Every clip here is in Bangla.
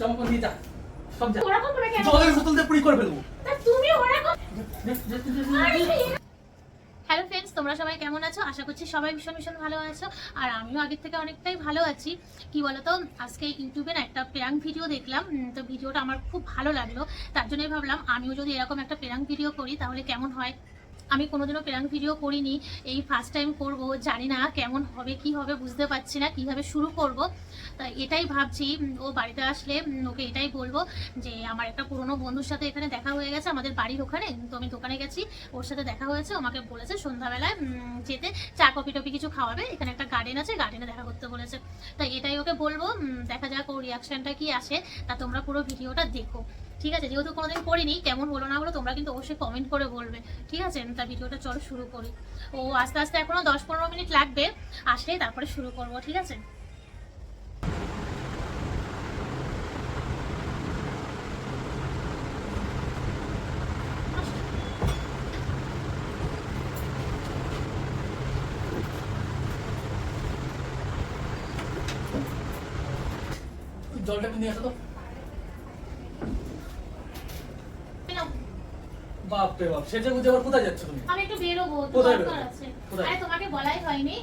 চম্পা যা। সব যা। ওরকম করে কেন? জলের বোতল দিয়ে পুরি করে ফেলব। তা তুমি ওরকম। হ্যালো ফ্রেন্ডস তোমরা সবাই কেমন আছো? আশা করছি সবাই ভীষণ ভীষণ ভালো আছো। আর আমিও আগের থেকে অনেকটাই ভালো আছি। কি বলতো? আজকে ইউটিউবে একটা প্র্যাঙ্ক ভিডিও দেখলাম। তো ভিডিওটা আমার খুব ভালো লাগল। তার জন্যই ভাবলাম আমিও যদি এরকম একটা প্র্যাঙ্ক ভিডিও করি তাহলে কেমন হয়? আমি কোনোদিনও প্র্যাঙ্ক ভিডিও করিনি, এই ফার্স্ট টাইম করব, জানি না কেমন হবে, কি হবে বুঝতে পারছি না, কীভাবে শুরু করব। তা এটাই ভাবছি ও বাড়িতে আসলে ওকে এটাই বলব যে আমার একটা পুরনো বন্ধুর সাথে এখানে দেখা হয়ে গেছে, আমাদের বাড়ির ওখানে তো আমি দোকানে গেছি, ওর সাথে দেখা হয়েছে, ও আমাকে বলেছে সন্ধ্যাবেলায় যেতে চা, কফি টফি কিছু খাওয়াবে, এখানে একটা গার্ডেন আছে গার্ডেনে দেখা করতে বলেছে। তাই এটাই ওকে বলব দেখা যাক ওর রিয়াকশনটা কি আসে, তা তোমরা পুরো ভিডিওটা দেখো। ঠিক আছে, যেহেতু কোনোদিন করিনি কেমন হলো না হলো তোমরা কিন্তু অবশ্যই কমেন্ট করে বলবে। ঠিক আছে, তা ভিডিওটা চলো শুরু করি। ও, আস্তে আস্তে এখনও দশ পনেরো মিনিট লাগবে আসলে তারপরে শুরু করব, ঠিক আছে? জলটা নিয়ে আসো তো নাও। বাপ রে বাপ সেজে গুজে আবার কোথায় যাচ্ছ তুমি? আমি একটু বেরোবো কোথায় বেরোবে? আরে তোমাকে বলাই হয়নি।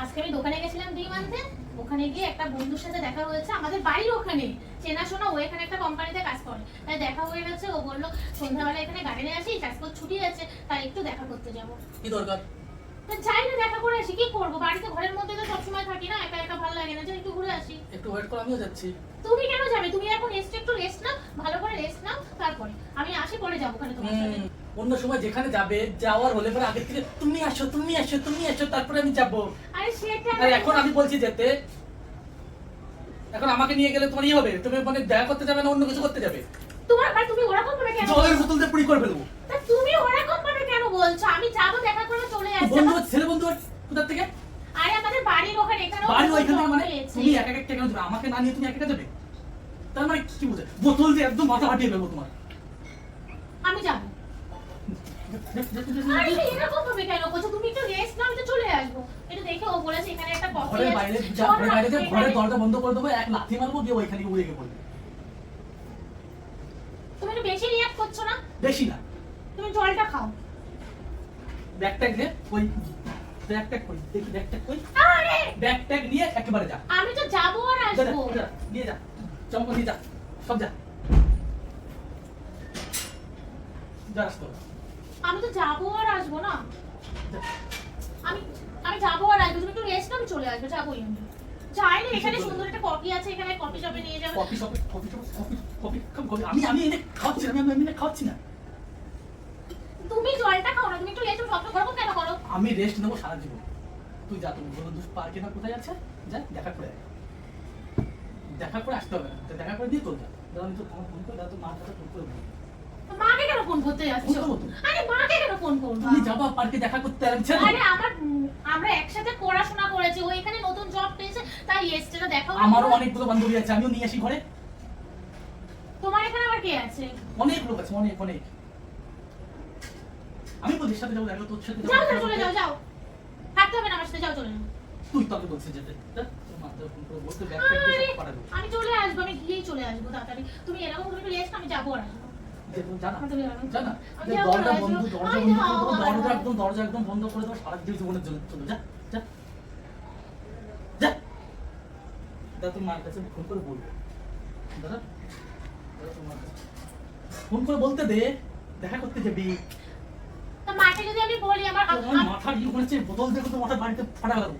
আজকে আমি দোকানে গেছিলাম ডিম আনতে। ওখানে গিয়ে একটা বন্ধুর সাথে দেখা হয়েছে। আমাদের বাড়ির ওখানে। চেনাশোনা ও এখানে একটা কোম্পানিতে কাজ করে। তাই দেখা হয়ে গেছে ও বলল সন্ধ্যাবেলা এখানে গার্ডেনে আসি আজকে ছুটি আছে তাই একটু দেখা করতে যাব। কি দরকার? যাই না দেখা করে আসি। কি করব? বাড়িতে ঘরের মধ্যে তো সবসময় থাকি না একা একা ভালো লাগে না। যাই একটু ঘুরে আসি। একটু ওয়েট করো আমিও যাচ্ছি। তুমি কেন যাবে? তুমি এখন একটু রেস্ট নাও ভালো করে রেস্ট নাও তারপরে। আমি আসি পরে যাব ওখানে তোমার সাথে। অন্য সময় যেখানে যাবে যাওয়ার হলে পরে আগে থেকে তুমি আসো তুমি আসো তুমি আসো তারপরে আমি যাব। আরে সেটা আর এখন আমি বলছি যেতে এখন আমাকে নিয়ে গেলে তোমার ইয়ে হবে তুমি মানে দেখা করতে যাবে না অন্য কিছু করতে যাবে? তোমার আর তুমি ওরকম করে কেন জলের বোতল দিয়ে পুরি করে ফেলব। তা তুমি ওরকম বলছো? আমি যাব দেখা করে চলে আসব। বন্ধু ছেলে বন্ধু কোথা থেকে? আরে আমাদের বাড়ির ওখানে এখানে বাড়ি ওইখান থেকে মানে? তুমি একা একা কেন যাবে? আমাকে না নিয়ে তুমি একা একা যাবে? তার মানে কি বুঝে বোতল দিয়ে একদম মাথা ফাটিয়ে ফেলব তোমার। আমি যাব। আরে এরকম ভাবে কেন? বলছো তুমি একটু রেস্ট নাও আমি তো চলে আসব। একটু দেখে ও বলেছে এখানে একটা কফি ঘরের বাইরে যা ঘরের বাইরে যা ঘরের দরজা বন্ধ করে দেবো এক লাথি মারবো দিয়ে ওইখানে উড়ে গিয়ে পড়বে। তুমি একটু বেশি রিয়াক্ট করছ না? বেশি না। তুমি জলটা খাও। ব্যাগ ট্যাগ নে ওই ব্যাগ কই? দেখি কই? আরে! নিয়ে একেবারে যা। আমি তো যাব আর আসব। নিয়ে যা। নিয়ে যা। সব যা। যা আসতো আমি তো যাব আর আসব না। আমি আমি যাব আর আসব। তুমি একটু রেস্ট নাও চলে আসব। যাবোই আমি। যাই না এখানে সুন্দর একটা কফি আছে এখানে কফি শপে নিয়ে যাবে। কফি শপে কফি শপে কফি কফি আমি আমি এনে খাওয়াচ্ছি না, আমি আমি এনে খাওয়াচ্ছি না। তুমি জলটা খাও না তুমি একটু রেস্ট স্বপ্ন করব কেন করো? আমি রেস্ট নেব সারা জীবন। তুই যা তুমি বলো পার্কে না কোথায় আছে যা দেখা করে দেখা করে আসতে হবে না। তো দেখা করে দিয়ে তোর যা। আমি তো তোমার ফোন করে দাদা তো মার কাছে ফোন করে। মাকে কেন ফোন করতে তো। আরে মাকে কেন ফোন করব? তুমি যাবা পার্কে দেখা করতে আমি আরে আমার আমরা একসাথে পড়াশোনা করেছি ও এখানে নতুন জব পেয়েছে তাই এসছে না। দেখো আমারও অনেকগুলো বান্ধবী আছে আমিও নিয়ে আসি ঘরে। তোমার এখানে আবার কে আছে? অনেক লোক আছে অনেক অনেক। আমি বলির সাথে যাব দেখো তোর সাথে যাও যাও চলে যাও যাও। থাকতে হবে না আমার সাথে যাও চলে যাও। তুই বলছিস যেতে করে আমি চলে আসব আমি গিয়েই চলে আসব তাড়াতাড়ি। তুমি এরকম তুমি একটু রেস্ট আমি যাব। আর দরজা করে। একদম বন্ধ করে দেবো সারা জীবনের জন্য চলে যা যা। দাদা মার কাছে করে বলব। দাদা দাদা তোমার ফোন করে বলতে দে দেখা করতে যাবি তা মাকে যদি আমি বলি আমার তোমার মাথা ইয়ে বোতল তো মাথা বাড়িতে ফাটা গেল।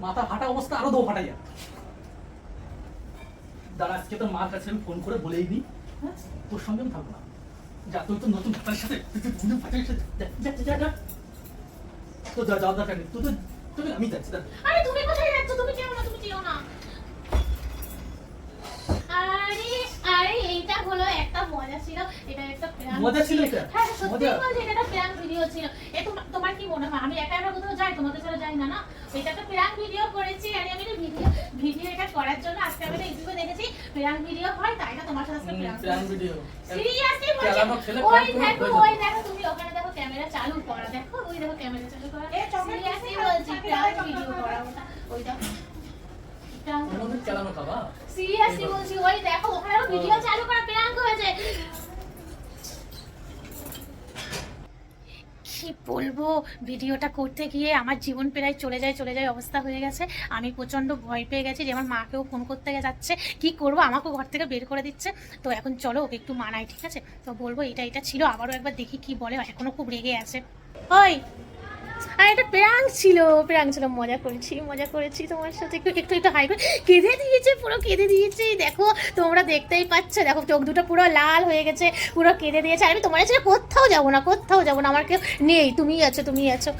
মাথা ফাটা অবস্থা আরও দো দাঁড়া আজকে তোর মার কাছে আমি ফোন করে বলেই দিই হ্যাঁ? তোর সঙ্গে আমি থাকব না। যা তুই তো নতুন ভাতার সাথে নতুন ভাতার সাথে যা, যা যা, তো যা যাওয়ার দরকার নেই তুই তো আমি যাচ্ছি আরে তুমি কোথায় যাচ্ছ তুমি যেও না তুমি যেও না আরে আরে এইটা হলো একটা মজা ছিল এটা একটা prank মজা ছিল এটা? হ্যাঁ সত্যি বলছি এটা একটা প্র্যাঙ্ক ভিডিও ছিল। এ তোমার কি মনে হয়? আমি একা একা কোথাও যাই? তোমাকে ছাড়া যাই না না? এটা একটা প্র্যাঙ্ক ভিডিও করেছি আর আমি ভিডিও ভিডিও এটা করার জন্য আজকে আমি ইউটিউবে দেখেছি। প্র্যাঙ্ক ভিডিও হয় তাই না? তোমার সাথে প্র্যাঙ্ক ভিডিও সিরিয়াসলি ছেলে ওই দেখো ওই দেখো তুমি ওখানে দেখো ক্যামেরা চালু করা। দেখো ওই দেখো ক্যামেরা চালু করা। সিরিয়াসলি বলছি প্র্যাঙ্ক ভিডিও। করা ওই দেখো। তোমাদের সিরিয়াসলি বলছি ওই দেখো ওখানে ভিডিও চালু করা প্রাঙ্ক হয়েছে। কি বলব? ভিডিওটা করতে গিয়ে আমার জীবন প্রায় চলে যায় চলে যায়, অবস্থা হয়ে গেছে। আমি প্রচণ্ড ভয় পেয়ে গেছি যে আমার মাকেও ফোন করতে যাচ্ছে। কি করব? আমাকেও ঘর থেকে বের করে দিচ্ছে। তো এখন চলো ওকে একটু মানাই, ঠিক আছে? তো বলব এটা এটা ছিল। আবারও একবার দেখি কি বলে। এখনও খুব রেগে আছে। ওই! আর এটা প্রাং ছিল প্রাং ছিল, মজা করেছি মজা করেছি। তোমার সাথে একটু একটু একটু হাই করে, কেঁদে দিয়েছে পুরো, কেঁদে দিয়েছে। দেখো, তোমরা দেখতেই পাচ্ছ, দেখো, চোখ দুটো পুরো লাল হয়ে গেছে, পুরো কেঁদে দিয়েছে। আমি তোমার ছেড়ে কোথাও যাব না, কোথাও যাব না, আমার কেউ নেই, তুমিই আছো তুমিই আছো।